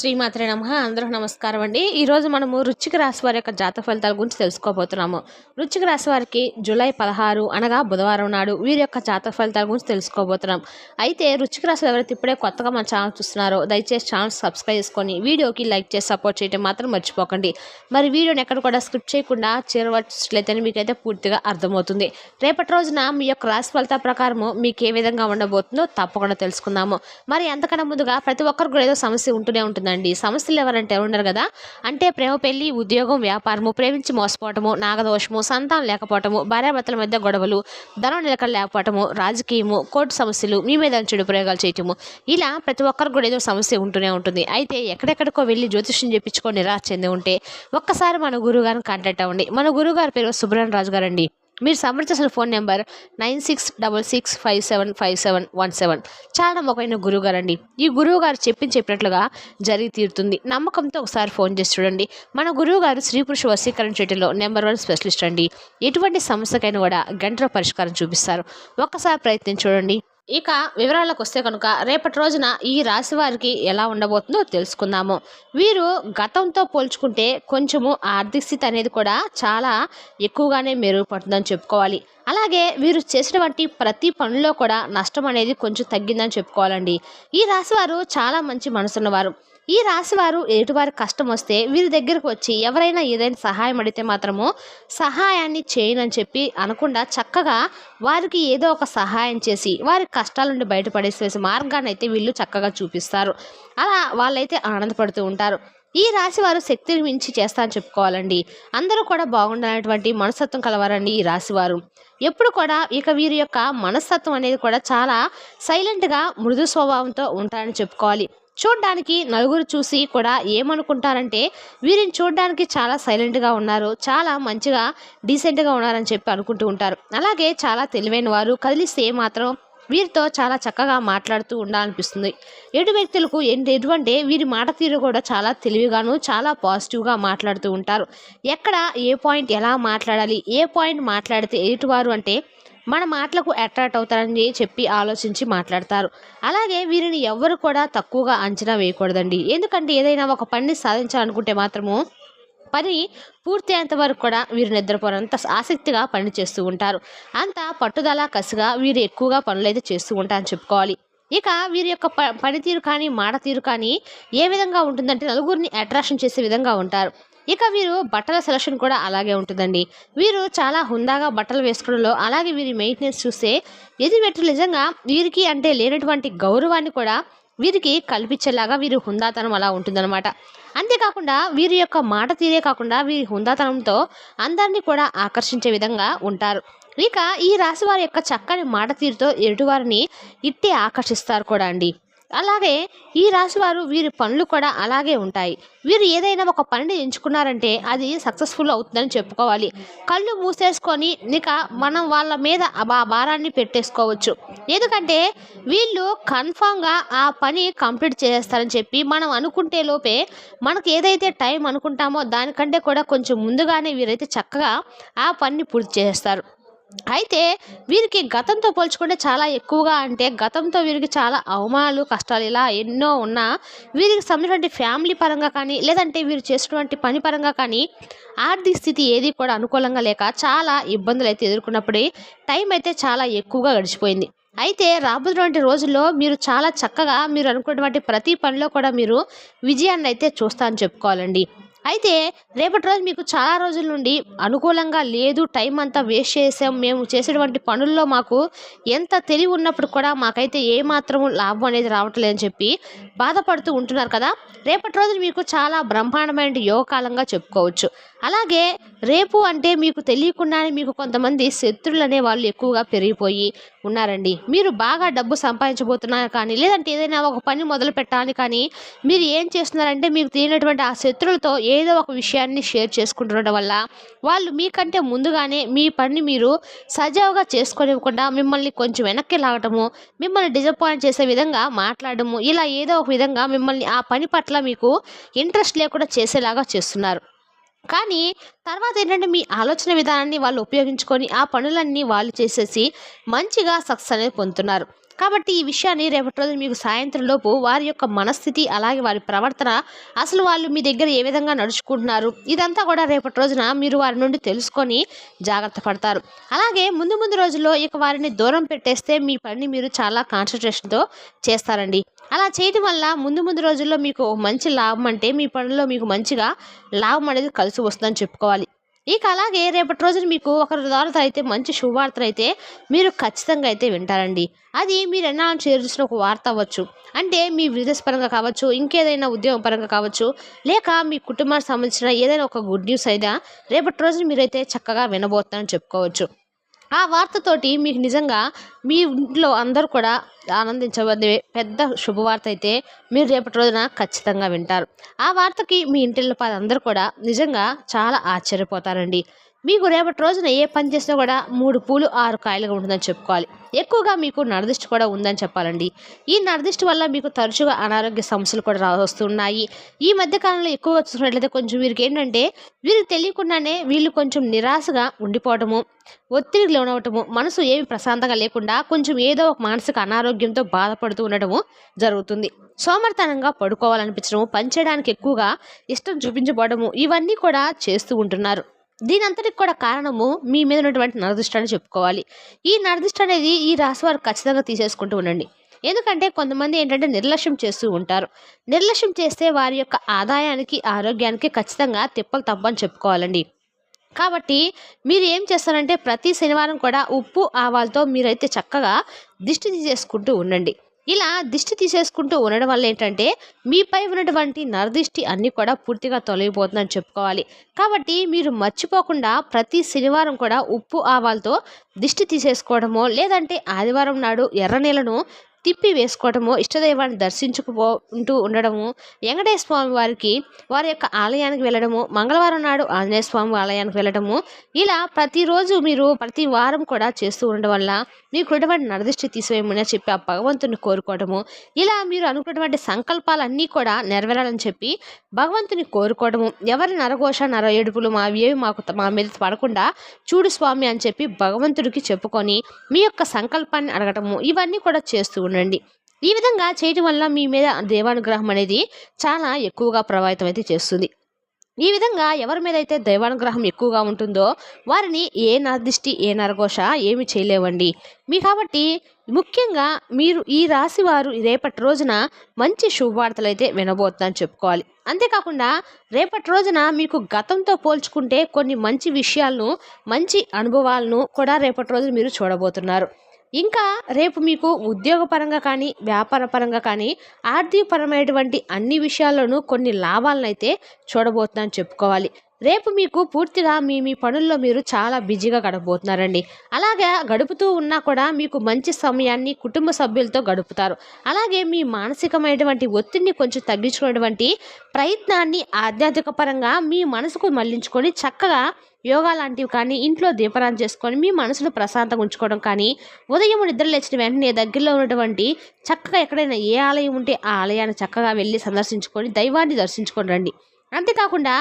శ్రీమాత్రే నమ. అందరూ నమస్కారం అండి. ఈరోజు మనము రుచిక రాశి వారి యొక్క జాతక ఫలితాల గురించి తెలుసుకోబోతున్నాము. రుచిక రాశి వారికి జూలై పదహారు అనగా బుధవారం నాడు వీరి యొక్క జాతక ఫలితాల గురించి తెలుసుకోబోతున్నాం. అయితే రుచిక రాశి ఎవరైతే ఇప్పుడే కొత్తగా మన ఛానల్ చూస్తున్నారో దయచేసి ఛానల్ సబ్స్క్రైబ్ చేసుకొని వీడియోకి లైక్ చేసి సపోర్ట్ చేయడం మాత్రం మర్చిపోకండి. మరి వీడియోని ఎక్కడ కూడా స్కిప్ చేయకుండా చేరవచ్చినట్లయితే మీకైతే పూర్తిగా అర్థమవుతుంది. రేపటి రోజున మీ యొక్క రాశి ఫలితాల ప్రకారము మీకు ఏ విధంగా ఉండబోతుందో తప్పకుండా తెలుసుకుందాము. మరి ఎంతకన్నా ముందుగా ప్రతి ఒక్కరికి ఏదో సమస్య ఉంటూనే ఉంటుంది ఉంటుందండి సమస్యలు ఎవరంటే ఉండరు కదా? అంటే ప్రేమ పెళ్ళి ఉద్యోగం వ్యాపారము ప్రేమించి మోసపోవటము నాగదోషము సంతానం లేకపోవటము భార్యాభర్తల మధ్య గొడవలు ధనం నిలకడ లేకపోవటము రాజకీయము కోర్టు సమస్యలు మీ మీద చెడు ప్రయోగాలు చేయటము. ఇలా ప్రతి ఒక్కరికి కూడా ఏదో సమస్య ఉంటూనే ఉంటుంది. అయితే ఎక్కడెక్కడికో వెళ్ళి జ్యోతిష్యం చెప్పించుకొని నిరాశ చెంది ఉంటే ఒక్కసారి మన గురువు గారిని కాంటాక్ట్ అవ్వండి. మన గురువు గారి పేరు సుబ్రహ్మణ్ రాజు గారండి మీరు సంప్రదించాల్సిన phone number nine six double six five seven five seven one seven. చాలా నమ్మకమైన గురువు గారు అండి ఈ గురువు గారు చెప్పి చెప్పినట్లుగా జరిగి తీరుతుంది. నమ్మకంతో ఒకసారి ఫోన్ చేసి చూడండి. మన గురువు గారు స్త్రీ పురుష వశీకరణ చేయడంలో నెంబర్ వన్ స్పెషలిస్ట్ అండి. ఎటువంటి సమస్యకైనా కూడా గంటలో పరిష్కారం చూపిస్తారు. ఒక్కసారి ప్రయత్నం చూడండి. ఇక వివరాలకు వస్తే కనుక రేపటి రోజున ఈ రాశి వారికి ఎలా ఉండబోతుందో తెలుసుకుందాము. వీరు గతంతో పోల్చుకుంటే కొంచెము ఆర్థిక స్థితి అనేది కూడా చాలా ఎక్కువగానే మెరుగుపడుతుందని చెప్పుకోవాలి. అలాగే వీరు చేసినటువంటి ప్రతి పనిలో కూడా నష్టం అనేది కొంచెం తగ్గిందని చెప్పుకోవాలండి. ఈ రాశి వారు చాలా మంచి మనసున్నవారు. ఈ రాశి వారు ఎటువారి కష్టం వస్తే వీరి దగ్గరకు వచ్చి ఎవరైనా ఏదైనా సహాయం అడిగితే మాత్రము సహాయాన్ని చేయనని చెప్పి అనకుండా చక్కగా వారికి ఏదో ఒక సహాయం చేసి వారి కష్టాల నుండి బయటపడేసేసి మార్గాన్ని అయితే వీళ్ళు చక్కగా చూపిస్తారు. అలా వాళ్ళైతే ఆనందపడుతూ ఉంటారు. ఈ రాశి వారు శక్తిని మించి చేస్తా అని చెప్పుకోవాలండి. అందరూ కూడా బాగుండాలనేటువంటి మనస్తత్వం కలవారండి ఈ రాశి వారు ఎప్పుడు కూడా ఇక వీరి యొక్క మనస్తత్వం అనేది కూడా చాలా సైలెంట్గా మృదు స్వభావంతో ఉంటారని చెప్పుకోవాలి. చూడ్డానికి నలుగురు చూసి కూడా ఏమనుకుంటారంటే వీరిని చూడడానికి చాలా సైలెంట్గా ఉన్నారు. చాలా మంచిగా డీసెంట్గా ఉన్నారని చెప్పి అనుకుంటూ ఉంటారు. అలాగే చాలా తెలివైన వారు కదిలిస్తే మాత్రం వీరితో చాలా చక్కగా మాట్లాడుతూ ఉండాలనిపిస్తుంది. ఎటు వ్యక్తులకు ఏంటి ఎటువంటి వీరి మాట తీరు కూడా చాలా తెలివిగాను చాలా పాజిటివ్గా మాట్లాడుతూ ఉంటారు. ఎక్కడ ఏ పాయింట్ ఎలా మాట్లాడాలి ఏ పాయింట్ మాట్లాడితే ఎటువారు అంటే మన మాటలకు అట్రాక్ట్ అవుతారని చెప్పి ఆలోచించి మాట్లాడతారు. అలాగే వీరిని ఎవ్వరు కూడా తక్కువగా అంచనా వేయకూడదండి. ఎందుకంటే ఏదైనా ఒక పనిని సాధించాలనుకుంటే మాత్రము పని పూర్తి అయ్యేంత వరకు కూడా వీరు నిద్రపోరంత ఆసక్తిగా పని చేస్తూ ఉంటారు. అంత పట్టుదల కసిగా వీరు ఎక్కువగా పనులు అయితే చేస్తూ ఉంటారని చెప్పుకోవాలి. ఇక వీరి యొక్క ప పనితీరు కానీ మాట తీరు కానీ ఏ విధంగా ఉంటుందంటే నలుగురిని అట్రాక్షన్ చేసే విధంగా ఉంటారు. ఇక వీరు బట్టల సెలక్షన్ కూడా అలాగే ఉంటుందండి. వీరు చాలా హుందాగా బట్టలు వేసుకోవడంలో అలాగే వీరి మెయింటెనెన్స్ చూస్తే ఎది వ్యక్తులు నిజంగా వీరికి అంటే లేనటువంటి గౌరవాన్ని కూడా వీరికి కల్పించేలాగా వీరి హుందాతనం అలా ఉంటుందన్నమాట. అంతేకాకుండా వీరి యొక్క మాట తీరే కాకుండా వీరి హుందాతనంతో అందరినీ కూడా ఆకర్షించే విధంగా ఉంటారు. ఇక ఈ రాశి వారి యొక్క చక్కని మాట తీరుతో ఎటువారిని ఇట్టే ఆకర్షిస్తారు కూడా అండి. అలాగే ఈ రాశివారు వీరి పనులు కూడా అలాగే ఉంటాయి. వీరు ఏదైనా ఒక పనిని ఎంచుకున్నారంటే అది సక్సెస్ఫుల్ అవుతుందని చెప్పుకోవాలి. కళ్ళు మూసేసుకొని ఇక మనం వాళ్ళ మీద ఆ భారాన్ని పెట్టేసుకోవచ్చు. ఎందుకంటే వీళ్ళు కన్ఫామ్గా ఆ పని కంప్లీట్ చేస్తారని చెప్పి మనం అనుకుంటే లోపే మనకు ఏదైతే టైం అనుకుంటామో దానికంటే కూడా కొంచెం ముందుగానే వీరైతే చక్కగా ఆ పనిని పూర్తి చేస్తారు అయితే వీరికి గతంతో పోల్చుకుంటే చాలా ఎక్కువగా అంటే గతంతో వీరికి చాలా అవమానాలు కష్టాలు ఇలా ఎన్నో ఉన్నా వీరికి సంబంధించిన ఫ్యామిలీ పరంగా కానీ లేదంటే వీరు చేసినటువంటి పని పరంగా కానీ ఆర్థిక స్థితి ఏది కూడా అనుకూలంగా లేక చాలా ఇబ్బందులు అయితే ఎదుర్కొన్నప్పుడే టైం అయితే చాలా ఎక్కువగా గడిచిపోయింది. అయితే రాబోతున్నటువంటి రోజుల్లో మీరు చాలా చక్కగా మీరు అనుకున్నటువంటి ప్రతి పనిలో కూడా మీరు విజయాన్ని అయితే చూస్తా అని చెప్పుకోవాలండి. అయితే రేపటి రోజు మీకు చాలా రోజుల నుండి అనుకూలంగా లేదు టైం అంతా వేస్ట్ చేసాం మేము చేసేటువంటి పనుల్లో మాకు ఎంత తెలివి ఉన్నప్పుడు కూడా మాకైతే ఏమాత్రం లాభం అనేది రావట్లేదని చెప్పి బాధపడుతూ ఉంటున్నారు కదా. రేపటి రోజు మీకు చాలా బ్రహ్మాండమైన యోగకాలంగా చెప్పుకోవచ్చు. అలాగే రేపు అంటే మీకు తెలియకుండానే మీకు కొంతమంది శత్రులు అనే వాళ్ళు ఎక్కువగా పెరిగిపోయి ఉన్నారండి. మీరు బాగా డబ్బు సంపాదించబోతున్నారు కానీ లేదంటే ఏదైనా ఒక పని మొదలు పెట్టాలి కానీ మీరు ఏం చేస్తున్నారంటే మీకు తెలియనటువంటి ఆ శత్రులతో ఏదో ఒక విషయాన్ని షేర్ చేసుకుంటుండడం వల్ల వాళ్ళు మీకంటే ముందుగానే మీ పని మీరు సజావుగా చేసుకోనివ్వకుండా మిమ్మల్ని కొంచెం వెనక్కి లాగటము మిమ్మల్ని డిసప్పాయింట్ చేసే విధంగా మాట్లాడము ఇలా ఏదో ఒక విధంగా మిమ్మల్ని ఆ పని పట్ల మీకు ఇంట్రెస్ట్ లేకుండా చేసేలాగా చేస్తున్నారు. కానీ తర్వాత ఏంటంటే మీ ఆలోచన విధానాన్ని వాళ్ళు ఉపయోగించుకొని ఆ పనులన్నీ వాళ్ళు చేసేసి మంచిగా సక్సెస్ అనేది పొందుతున్నారు. కాబట్టి ఈ విషయాన్ని రేపటి రోజు మీకు సాయంత్రం లోపు వారి యొక్క మనస్థితి అలాగే వారి ప్రవర్తన అసలు వాళ్ళు మీ దగ్గర ఏ విధంగా నడుచుకుంటున్నారు ఇదంతా కూడా రేపటి రోజున మీరు వారి నుండి తెలుసుకొని జాగ్రత్త పడతారు. అలాగే ముందు ముందు రోజుల్లో ఇక వారిని దూరం పెట్టేస్తే మీ పని మీరు చాలా కాన్సన్ట్రేషన్తో చేస్తారండి. అలా చేయడం వల్ల ముందు ముందు రోజుల్లో మీకు మంచి లాభం అంటే మీ పనుల్లో మీకు మంచిగా లాభం అనేది కలిసి వస్తుందని చెప్పుకోవాలి. ఇక అలాగే రేపటి రోజున మీకు ఒకరి ద్వారా అయితే మంచి శుభవార్తలు అయితే మీరు ఖచ్చితంగా అయితే వింటారండి. అది మీరు ఎన్నాళ్ళు చేర్చిన ఒక వార్త అవ్వచ్చు. అంటే మీ బిజినెస్ పరంగా కావచ్చు ఇంకేదైనా ఉద్యోగం పరంగా కావచ్చు లేక మీ కుటుంబానికి సంబంధించిన ఏదైనా ఒక గుడ్ న్యూస్ అయినా రేపటి రోజున మీరైతే చక్కగా వినబోతారని చెప్పుకోవచ్చు. ఆ వార్తతోటి మీకు నిజంగా మీ ఇంట్లో అందరూ కూడా ఆనందించబోయే పెద్ద శుభవార్త అయితే మీరు రేపటి రోజున ఖచ్చితంగా వింటారు. ఆ వార్తకి మీ ఇంటిలో అందరూ కూడా నిజంగా చాలా ఆశ్చర్యపోతారండి. మీకు రేపటి రోజున ఏ పని చేసినా కూడా మూడు పూలు ఆరు కాయలుగా ఉంటుందని చెప్పుకోవాలి. ఎక్కువగా మీకు నరదిష్టి కూడా ఉందని చెప్పాలండి. ఈ నరదిష్టి వల్ల మీకు తరచుగా అనారోగ్య సమస్యలు కూడా రా వస్తున్నాయి. ఈ మధ్య కాలంలో ఎక్కువగా చూసినట్లయితే కొంచెం వీరికి ఏంటంటే వీరికి తెలియకుండానే వీళ్ళు కొంచెం నిరాశగా ఉండిపోవటము ఒత్తిడికి లోనవటము మనసు ఏమి ప్రశాంతంగా లేకుండా కొంచెం ఏదో ఒక మానసిక అనారోగ్యంతో బాధపడుతూ ఉండటము జరుగుతుంది. సోమర్తనంగా పడుకోవాలనిపించడము పనిచేయడానికి ఎక్కువగా ఇష్టం చూపించబడము ఇవన్నీ కూడా చేస్తూ ఉంటున్నారు. దీని అంతటికి కూడా కారణము మీ మీద ఉన్నటువంటి నరదృష్టాన్ని చెప్పుకోవాలి. ఈ నరదృష్టి అనేది ఈ రాశి వారు ఖచ్చితంగా తీసేసుకుంటూ ఉండండి. ఎందుకంటే కొంతమంది ఏంటంటే నిర్లక్ష్యం చేస్తూ ఉంటారు. నిర్లక్ష్యం చేస్తే వారి యొక్క ఆదాయానికి ఆరోగ్యానికి ఖచ్చితంగా తిప్పలు తప్పని చెప్పుకోవాలండి. కాబట్టి మీరు ఏం చేస్తారంటే ప్రతి శనివారం కూడా ఉప్పు ఆవాలతో మీరైతే చక్కగా దిష్టి తీసేసుకుంటూ ఉండండి. ఇలా దిష్టి తీసేసుకుంటూ ఉండడం వల్ల ఏంటంటే మీపై ఉన్నటువంటి నరదిష్టి అన్నీ కూడా పూర్తిగా తొలగిపోతుందని చెప్పుకోవాలి. కాబట్టి మీరు మర్చిపోకుండా ప్రతి శనివారం కూడా ఉప్పు ఆవాలతో దిష్టి తీసేసుకోవడమో లేదంటే ఆదివారం నాడు ఎర్ర నీళ్ళను తిప్పి వేసుకోవటము ఇష్టదైవాన్ని దర్శించుకుపోంటూ ఉండడము. వెంకటేశ్వర స్వామి వారికి వారి యొక్క ఆలయానికి వెళ్ళడము. మంగళవారం నాడు ఆంజనేయ స్వామి ఆలయానికి వెళ్ళడము ఇలా ప్రతిరోజు మీరు ప్రతి వారం కూడా చేస్తూ ఉండడం వల్ల మీకు ఉన్నటువంటి నరదృష్టి తీసివేయమని చెప్పి ఆ భగవంతుని కోరుకోవడము ఇలా మీరు అనుకున్నటువంటి సంకల్పాలన్నీ కూడా నెరవేరాలని చెప్పి భగవంతుని కోరుకోవడము ఎవరి నరఘోష నర ఏడుపులు మా ఏవి మాకు మా మీద పడకుండా చూడు స్వామి అని చెప్పి భగవంతుడికి చెప్పుకొని మీ యొక్క సంకల్పాన్ని అడగటము. ఇవన్నీ కూడా చేస్తూ ఉండండి. ఈ విధంగా చేయటం వల్ల మీ మీద దేవానుగ్రహం అనేది చాలా ఎక్కువగా ప్రభావితం అయితే చేస్తుంది. ఈ విధంగా ఎవరి మీద అయితే దైవానుగ్రహం ఎక్కువగా ఉంటుందో వారిని ఏ నరదిష్టి ఏ నరఘోష ఏమి చేయలేవండి. మీ కాబట్టి ముఖ్యంగా మీరు ఈ రాశి వారు రేపటి రోజున మంచి శుభవార్తలు అయితే వినబోతుందని చెప్పుకోవాలి. అంతేకాకుండా రేపటి రోజున మీకు గతంతో పోల్చుకుంటే కొన్ని మంచి విషయాలను మంచి అనుభవాలను కూడా రేపటి రోజున మీరు చూడబోతున్నారు. ఇంకా రేపు మీకు ఉద్యోగపరంగా కానీ వ్యాపార పరంగా కానీ ఆర్థికపరమైనటువంటి అన్ని విషయాల్లోనూ కొన్ని లాభాలను అయితే చూడబోతున్నాను చెప్పుకోవాలి. రేపు మీకు పూర్తిగా మీ మీ పనుల్లో మీరు చాలా బిజీగా గడపబోతున్నారండి. అలాగే గడుపుతూ ఉన్నా కూడా మీకు మంచి సమయాన్ని కుటుంబ సభ్యులతో గడుపుతారు. అలాగే మీ మానసికమైనటువంటి ఒత్తిడిని కొంచెం తగ్గించుకునేటువంటి ప్రయత్నాన్ని ఆధ్యాత్మిక పరంగా మీ మనసుకు మళ్ళించుకొని చక్కగా యోగా లాంటివి కానీ ఇంట్లో దీపరాన్ని చేసుకొని మీ మనసును ప్రశాంతంగా ఉంచుకోవడం కానీ ఉదయం నిద్ర లేచిన వెంటనే దగ్గరలో ఉన్నటువంటి చక్కగా ఎక్కడైనా ఏ ఆలయం ఉంటే ఆ ఆలయాన్ని చక్కగా వెళ్ళి సందర్శించుకొని దైవాన్ని దర్శించుకొని రండి. అంతేకాకుండా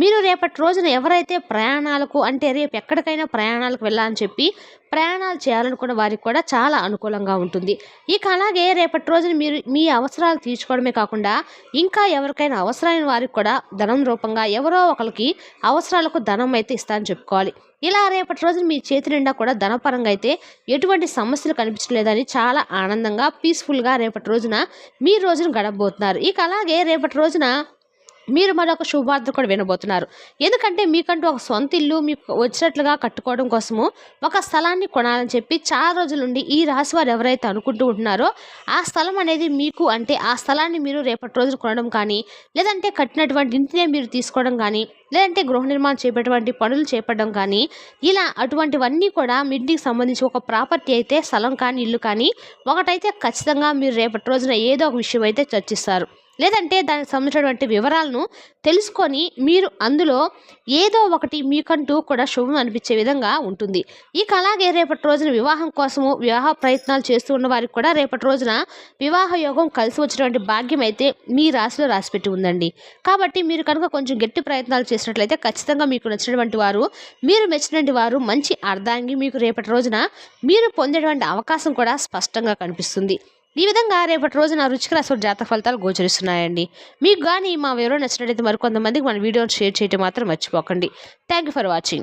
మీరు రేపటి రోజున ఎవరైతే ప్రయాణాలకు అంటే రేపు ఎక్కడికైనా ప్రయాణాలకు వెళ్ళాలని చెప్పి ప్రయాణాలు చేయాలనుకున్న వారికి కూడా చాలా అనుకూలంగా ఉంటుంది. ఇక అలాగే రేపటి రోజున మీరు మీ అవసరాలు తీర్చుకోవడమే కాకుండా ఇంకా ఎవరికైనా అవసరమైన వారికి కూడా ధనం రూపంగా ఎవరో ఒకరికి అవసరాలకు ధనం అయితే ఇస్తానని చెప్పుకోవాలి. ఇలా రేపటి రోజున మీ చేతి నిండా కూడా ధనపరంగా అయితే ఎటువంటి సమస్యలు కనిపించలేదని చాలా ఆనందంగా పీస్ఫుల్గా రేపటి రోజున మీ రోజున గడపబోతున్నారు. ఇక అలాగే రేపటి రోజున మీరు మరొక శుభవార్త కూడా వినబోతున్నారు. ఎందుకంటే మీకంటూ ఒక సొంత ఇల్లు మీకు వచ్చినట్లుగా కట్టుకోవడం కోసము ఒక స్థలాన్ని కొనాలని చెప్పి చాలా రోజుల నుండి ఈ రాశి వారు ఎవరైతే అనుకుంటూ ఉంటున్నారో ఆ స్థలం అనేది మీకు అంటే ఆ స్థలాన్ని మీరు రేపటి రోజున కొనడం కానీ లేదంటే కట్టినటువంటి ఇంటినే మీరు తీసుకోవడం కానీ లేదంటే గృహ నిర్మాణం చేపేటువంటి పనులు చేపట్టడం కానీ ఇలా అటువంటివన్నీ కూడా మీ ఇంటికి సంబంధించి ఒక ప్రాపర్టీ అయితే స్థలం కానీ ఇల్లు కానీ ఒకటైతే ఖచ్చితంగా మీరు రేపటి రోజున ఏదో ఒక విషయం అయితే చర్చిస్తారు. లేదంటే దానికి సంబంధించినటువంటి వివరాలను తెలుసుకొని మీరు అందులో ఏదో ఒకటి మీకంటూ కూడా శుభం అనిపించే విధంగా ఉంటుంది. ఇక అలాగే రేపటి రోజున వివాహం కోసము వివాహ ప్రయత్నాలు చేస్తూ ఉన్న వారికి కూడా రేపటి రోజున వివాహ యోగం కలిసి వచ్చినటువంటి భాగ్యం అయితే మీ రాశిలో రాసిపెట్టి ఉందండి. కాబట్టి మీరు కనుక కొంచెం గట్టి ప్రయత్నాలు చేసినట్లయితే ఖచ్చితంగా మీకు నచ్చినటువంటి వారు మీరు మెచ్చినటువంటి వారు మంచి అర్థాంగి మీకు రేపటి రోజున మీరు పొందేటువంటి అవకాశం కూడా స్పష్టంగా కనిపిస్తుంది. ఈ విధంగా రేపటి రోజున రుచికర అసలు జాతక ఫలితాలు గోచరిస్తున్నాయండి. మీకు కానీ మా వివరణ నచ్చినట్లయితే మరికొంతమందికి మన వీడియోని షేర్ చేయటం మాత్రం మర్చిపోకండి. Thank you for watching